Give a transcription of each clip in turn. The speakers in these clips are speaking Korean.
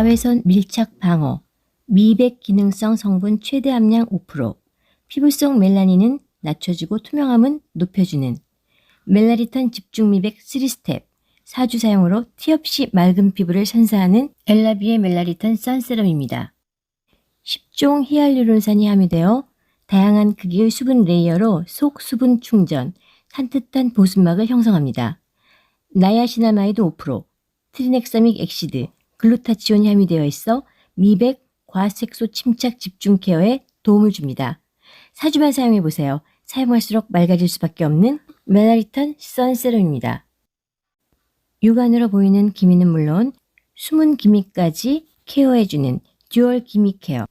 자외선 밀착 방어, 미백 기능성 성분 최대 함량 5%, 피부 속 멜라닌은 낮춰주고 투명함은 높여주는 멜라리턴 집중 미백 3스텝, 4주 사용으로 티 없이 맑은 피부를 선사하는 엘라비의 멜라리턴 선세럼입니다. 10종 히알루론산이 함유되어 다양한 크기의 수분 레이어로 속 수분 충전, 산뜻한 보습막을 형성합니다. 나야시나마이드 5%, 트리넥사믹 엑시드, 글루타치온이 함유되어 있어 미백, 과색소 침착 집중 케어에 도움을 줍니다. 4주만 사용해 보세요. 사용할수록 맑아질 수밖에 없는 멜라리턴 선세럼입니다. 육안으로 보이는 기미는 물론 숨은 기미까지 케어해주는 듀얼 기미 케어.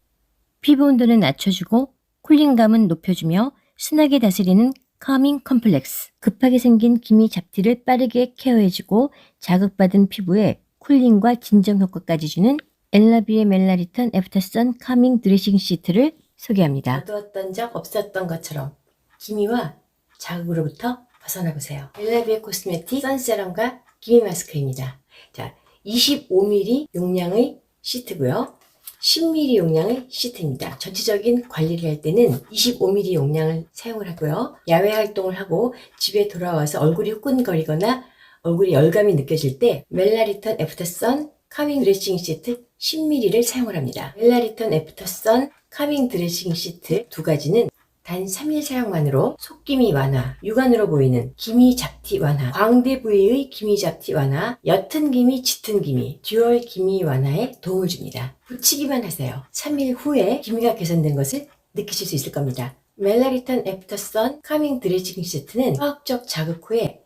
피부 온도는 낮춰주고 쿨링감은 높여주며 순하게 다스리는 카밍 컴플렉스. 급하게 생긴 기미 잡티를 빠르게 케어해주고 자극받은 피부에 쿨링과 진정 효과까지 주는 엘라비의 멜라리턴 애프터선 카밍 드레싱 시트를 소개합니다. 어두웠던 적 없었던 것처럼 기미와 자극으로부터 벗어나보세요. 엘라비의 코스메틱 선세럼과 기미 마스크입니다. 자, 25ml 용량의 시트고요. 10ml 용량의 시트입니다. 전체적인 관리를 할 때는 25ml 용량을 사용을 하고요. 야외 활동을 하고 집에 돌아와서 얼굴이 후끈거리거나 얼굴에 열감이 느껴질 때 멜라리턴 애프터선 카밍 드레싱 시트 10ml를 사용을 합니다. 멜라리턴 애프터선 카밍 드레싱 시트 두 가지는 단 3일 사용만으로 속기미 완화, 육안으로 보이는 기미 잡티 완화, 광대 부위의 기미 잡티 완화, 옅은 기미, 짙은 기미, 듀얼 기미 완화에 도움을 줍니다. 붙이기만 하세요. 3일 후에 기미가 개선된 것을 느끼실 수 있을 겁니다. 멜라리턴 애프터선 카밍 드레싱 시트는 화학적 자극 후에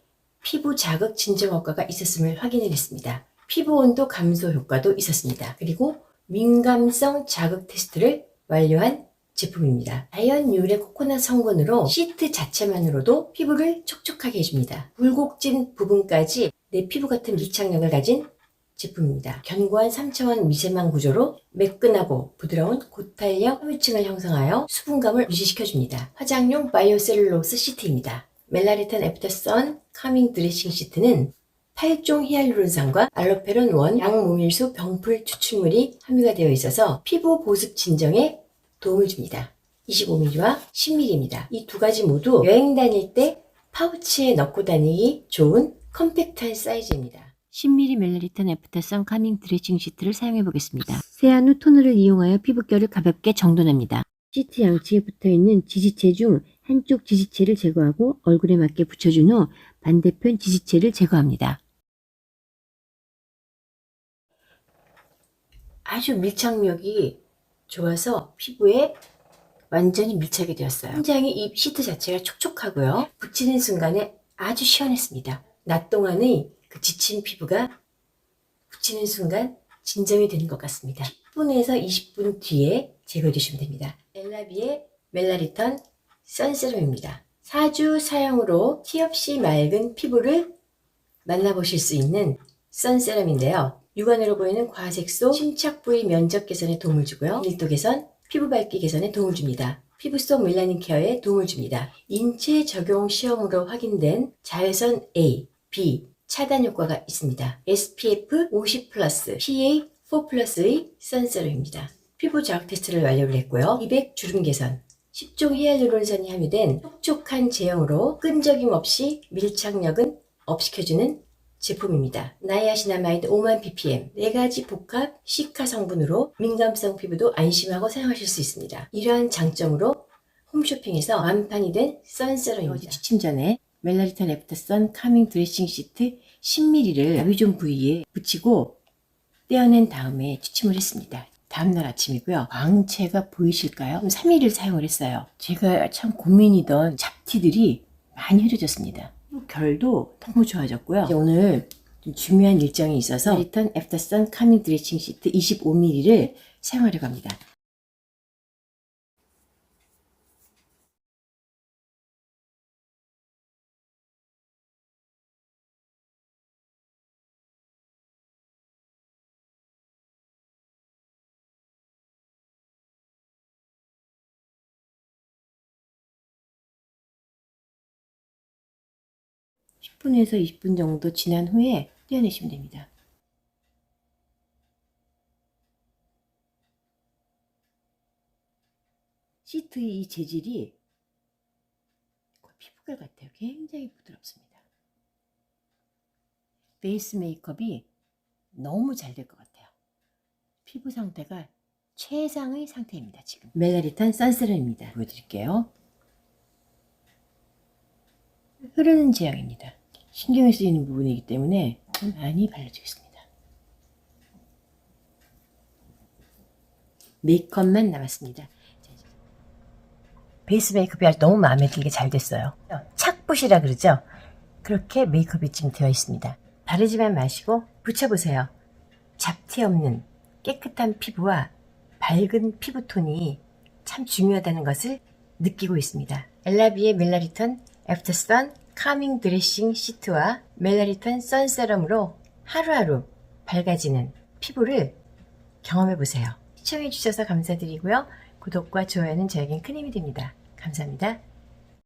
피부 자극 진정 효과가 있었음을 확인을 했습니다. 피부 온도 감소 효과도 있었습니다. 그리고 민감성 자극 테스트를 완료한 제품입니다. 자연 유래 코코넛 성분으로 시트 자체만으로도 피부를 촉촉하게 해줍니다. 굴곡진 부분까지 내 피부 같은 밀착력을 가진 제품입니다. 견고한 3차원 미세망 구조로 매끈하고 부드러운 고탄력 혐유층을 형성하여 수분감을 유지시켜줍니다. 화장용 바이오셀룰로스 시트입니다. 멜라리탄 애프터선 카밍 드레싱 시트는 8종 히알루론산과 알로페론 원 양모밀수 병풀 추출물이 함유가 되어 있어서 피부 보습 진정에 도움을 줍니다. 25mm와 10mm입니다. 이 두 가지 모두 여행 다닐 때 파우치에 넣고 다니기 좋은 컴팩트한 사이즈입니다. 10mm 멜리턴 애프터선 카밍 드레싱 시트를 사용해 보겠습니다. 세안 후 토너를 이용하여 피부결을 가볍게 정돈합니다. 시트 양측에 붙어 있는 지지체 중 한쪽 지지체를 제거하고 얼굴에 맞게 붙여준 후 반대편 지지체를 제거합니다. 아주 밀착력이 좋아서 피부에 완전히 밀착이 되었어요. 굉장히 이 시트 자체가 촉촉하고요. 붙이는 순간에 아주 시원했습니다. 낮 동안의 그 지친 피부가 붙이는 순간 진정이 되는 것 같습니다. 10분에서 20분 뒤에 제거해 주시면 됩니다. 엘라비의 멜라리턴 선세럼입니다. 4주 사용으로 티 없이 맑은 피부를 만나보실 수 있는 선세럼인데요. 육안으로 보이는 과색소 침착 부위 면적 개선에 도움을 주고요. 밀도 개선, 피부 밝기 개선에 도움을 줍니다. 피부 속 멜라닌 케어에 도움을 줍니다. 인체 적용 시험으로 확인된 자외선 A, B 차단 효과가 있습니다. SPF 50 플러스, PA 4 플러스의 선세럼입니다. 피부 자극 테스트를 완료를 했고요. 200 주름 개선, 10종 히알루론산이 함유된 촉촉한 제형으로 끈적임 없이 밀착력은 업시켜주는 제품입니다. 나이아시나마이드 5만 ppm, 4가지 복합 시카 성분으로 민감성 피부도 안심하고 사용하실 수 있습니다. 이러한 장점으로 홈쇼핑에서 완판이 된 선세럼입니다. 취침 전에 멜라리탄 애프터선 카밍 드레싱 시트 10ml를 나비존 부위에 붙이고 떼어낸 다음에 취침을 했습니다. 다음날 아침이고요. 광채가 보이실까요? 3일을 사용을 했어요. 제가 참 고민이던 잡티들이 많이 흐려졌습니다. 결도 너무 좋아졌고요. 오늘 좀 중요한 일정이 있어서 리턴 애프터 선 카밍 드레싱 시트 25ml를 사용하려고 합니다. 10분에서 20분 정도 지난 후에 떼어내시면 됩니다. 시트의 이 재질이 피부결 같아요. 굉장히 부드럽습니다. 베이스 메이크업이 너무 잘 될 것 같아요. 피부 상태가 최상의 상태입니다. 지금 메가리탄 선세럼입니다. 보여드릴게요. 흐르는 제형입니다. 신경이 쓰이는 부분이기 때문에 좀 많이 발라주겠습니다. 메이크업만 남았습니다. 베이스 메이크업이 아주 너무 마음에 들게 잘 됐어요. 착붙이라 그러죠? 그렇게 메이크업이 지금 되어 있습니다. 바르지만 마시고 붙여보세요. 잡티 없는 깨끗한 피부와 밝은 피부톤이 참 중요하다는 것을 느끼고 있습니다. 엘라비의 멜라리턴 애프터 선 카밍 드레싱 시트와 멜라리턴 선세럼으로 하루하루 밝아지는 피부를 경험해보세요. 시청해주셔서 감사드리고요. 구독과 좋아요는 저에겐 큰 힘이 됩니다. 감사합니다.